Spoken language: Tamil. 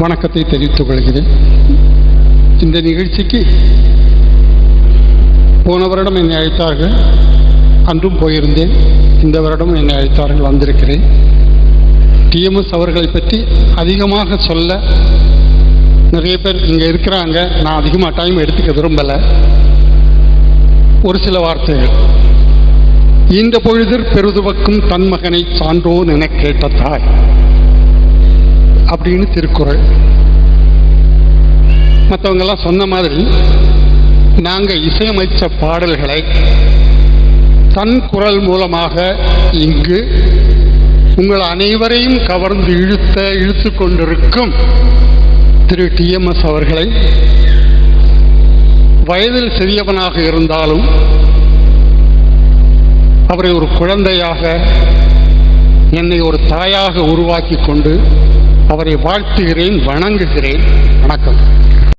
வணக்கத்தை தெரிவித்துக் கொள்கிறேன். இந்த நிகழ்ச்சிக்கு போன வருடம் என்னை அழைத்தார்கள். அன்றும் போயிருந்தேன். இந்த வருடம் என்னை அழைத்தார்கள் வந்திருக்கிறேன். டிஎம்எஸ் அவர்களை பற்றி அதிகமாக சொல்ல நிறைய பேர் இங்கே இருக்கிறாங்க. நான் அதிகமாக டைம் எடுத்துக்க விரும்பலை. ஒரு சில வார்த்தைகள். இந்த பொழுதிற் பெருதுவக்கும் தன் மகனை சான்றோன் என கேட்ட தாய். அப்படின்னு திருக்குறள். மற்றவங்கெல்லாம் சொன்ன மாதிரி நாங்கள் இசையமைச்ச பாடல்களை தன் குரல் மூலமாக இங்கு உங்கள் அனைவரையும் கவர்ந்து இழுத்த இழுத்து கொண்டிருக்கும் திரு டிஎம்எஸ் அவர்களை வயதில் சிறியவனாக இருந்தாலும் அவரை ஒரு குழந்தையாக என்னை ஒரு தாயாக உருவாக்கி கொண்டு அவரை வாழ்த்துகிறேன் வணங்குகிறேன். வணக்கம்.